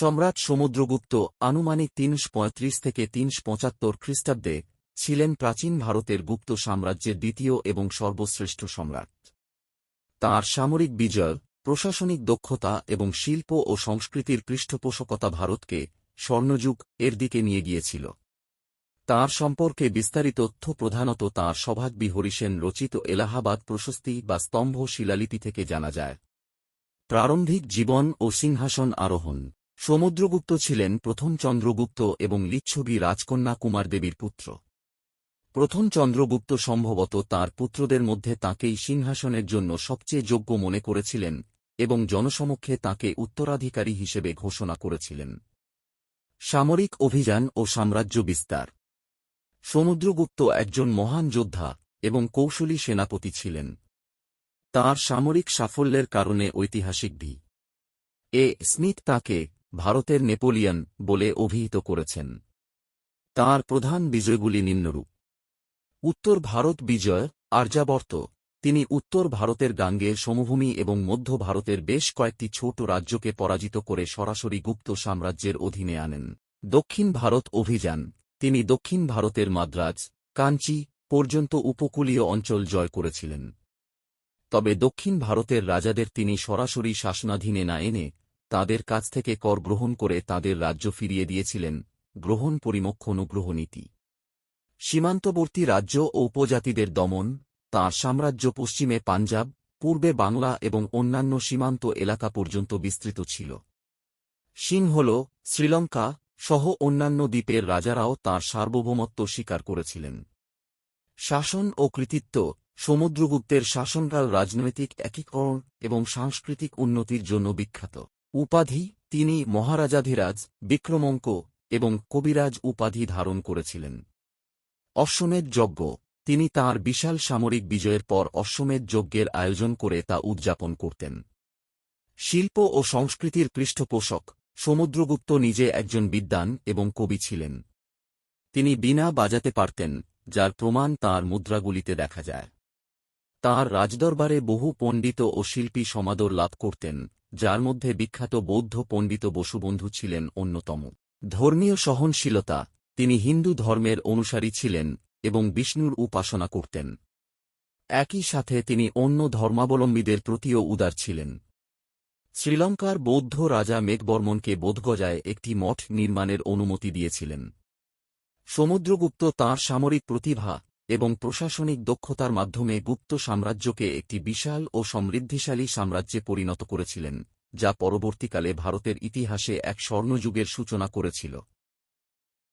সম্রাট সমুদ্রগুপ্ত আনুমানিক তিনশো পঁয়ত্রিশ থেকে তিনশো পঁচাত্তর খ্রিস্টাব্দে ছিলেন প্রাচীন ভারতের গুপ্ত সাম্রাজ্যের দ্বিতীয় এবং সর্বশ্রেষ্ঠ সম্রাট। তাঁর সামরিক বিজয়, প্রশাসনিক দক্ষতা এবং শিল্প ও সংস্কৃতির পৃষ্ঠপোষকতা ভারতকে স্বর্ণযুগ এর দিকে নিয়ে গিয়েছিল। তাঁর সম্পর্কে বিস্তারিত তথ্য প্রধানত তাঁর সভাগ্বী হরিসেন রচিত এলাহাবাদ প্রশস্তি বা স্তম্ভ শিলালিপি থেকে জানা যায়। প্রারম্ভিক জীবন ও সিংহাসন আরোহণ। সমুদ্রগুপ্ত ছিলেন প্রথম চন্দ্রগুপ্ত এবং লিচ্ছবি রাজকন্যা কুমার দেবীর পুত্র। প্রথম চন্দ্রগুপ্ত সম্ভবত তার পুত্রদের মধ্যে তাঁকেই সিংহাসনের জন্য সবচেয়ে যোগ্য মনে করেছিলেন এবং জনসমক্ষে তাঁকে উত্তরাধিকারী হিসেবে ঘোষণা করেছিলেন। সামরিক অভিযান ও সাম্রাজ্য বিস্তার। সমুদ্রগুপ্ত একজন মহান যোদ্ধা এবং কৌশলী সেনাপতি ছিলেন। তাঁর সামরিক সাফল্যের কারণে ঐতিহাসিক ভি। এ স্মিথ তাঁকে ভারতের নেপোলিয়ন বলে অভিহিত করেছেন। তাঁর প্রধান বিজয়গুলি নিম্নরূপ। উত্তর ভারত বিজয়, আর্যাবর্ত। তিনি উত্তর ভারতের গাঙ্গের সমভূমি এবং মধ্য ভারতের বেশ কয়েকটি ছোট রাজ্যকে পরাজিত করে সরাসরি গুপ্ত সাম্রাজ্যের অধীনে আনেন। দক্ষিণ ভারত অভিযান। তিনি দক্ষিণ ভারতের মাদ্রাজ, কাঞ্চি পর্যন্ত উপকূলীয় অঞ্চল জয় করেছিলেন। তবে দক্ষিণ ভারতের রাজাদের তিনি সরাসরি শাসনাধীনে না এনে তাদের কাছ থেকে কর গ্রহণ করে তাদের রাজ্য ফিরিয়ে দিয়েছিলেন গ্রহণ পরিমক্ষ অনুগ্রহ নীতি। সীমান্তবর্তী রাজ্য ও উপজাতিদের দমন, তাঁর সাম্রাজ্য পশ্চিমে পাঞ্জাব, পূর্বে বাংলা এবং অন্যান্য সীমান্ত এলাকা পর্যন্ত বিস্তৃত ছিল। সিংহল শ্রীলঙ্কা সহ অন্যান্য দ্বীপের রাজারাও তাঁর সার্বভৌমত্ব স্বীকার করেছিলেন। শাসন ও কৃতিত্ব, সমুদ্রগুপ্তের শাসনকাল রাজনৈতিক একীকরণ এবং সাংস্কৃতিক উন্নতির জন্য বিখ্যাত। উপাধি তিনি মহারাজাধিরাজ, বিক্রমঙ্ক এবং কবিরাজ উপাধি ধারণ করেছিলেন। অশ্বমেধ যজ্ঞ, তিনি তাঁর বিশাল সামরিক বিজয়ের পর অশ্বমেধ যজ্ঞের আয়োজন করে তা উদযাপন করতেন। শিল্প ও সংস্কৃতির পৃষ্ঠপোষক, সমুদ্রগুপ্ত নিজে একজন বিদ্বান এবং কবি ছিলেন। তিনি বিনা বাজাতে পারতেন, যার প্রমাণ তাঁর মুদ্রাগুলিতে দেখা যায়। তাঁর রাজদরবারে বহু পণ্ডিত ও শিল্পী সমাদর লাভ করতেন যার মধ্যে বিখ্যাত বৌদ্ধ পণ্ডিত বসুবন্ধু ছিলেন অন্যতম। ধর্মীয় সহনশীলতা, তিনি হিন্দু ধর্মের অনুসারী ছিলেন এবং বিষ্ণুর উপাসনা করতেন। একই সাথে তিনি অন্য ধর্মাবলম্বীদের প্রতিও উদার ছিলেন। শ্রীলঙ্কার বৌদ্ধ রাজা মেঘবর্মনকে বোধগজায় একটি মঠ নির্মাণের অনুমতি দিয়েছিলেন। সমুদ্রগুপ্ত তাঁর সামরিক প্রতিভা এবং প্রশাসনিক দক্ষতার মাধ্যমে গুপ্ত সাম্রাজ্যকে একটি বিশাল ও সমৃদ্ধিশালী সাম্রাজ্যে পরিণত করেছিলেন, যা পরবর্তীকালে ভারতের ইতিহাসে এক স্বর্ণযুগের সূচনা করেছিল।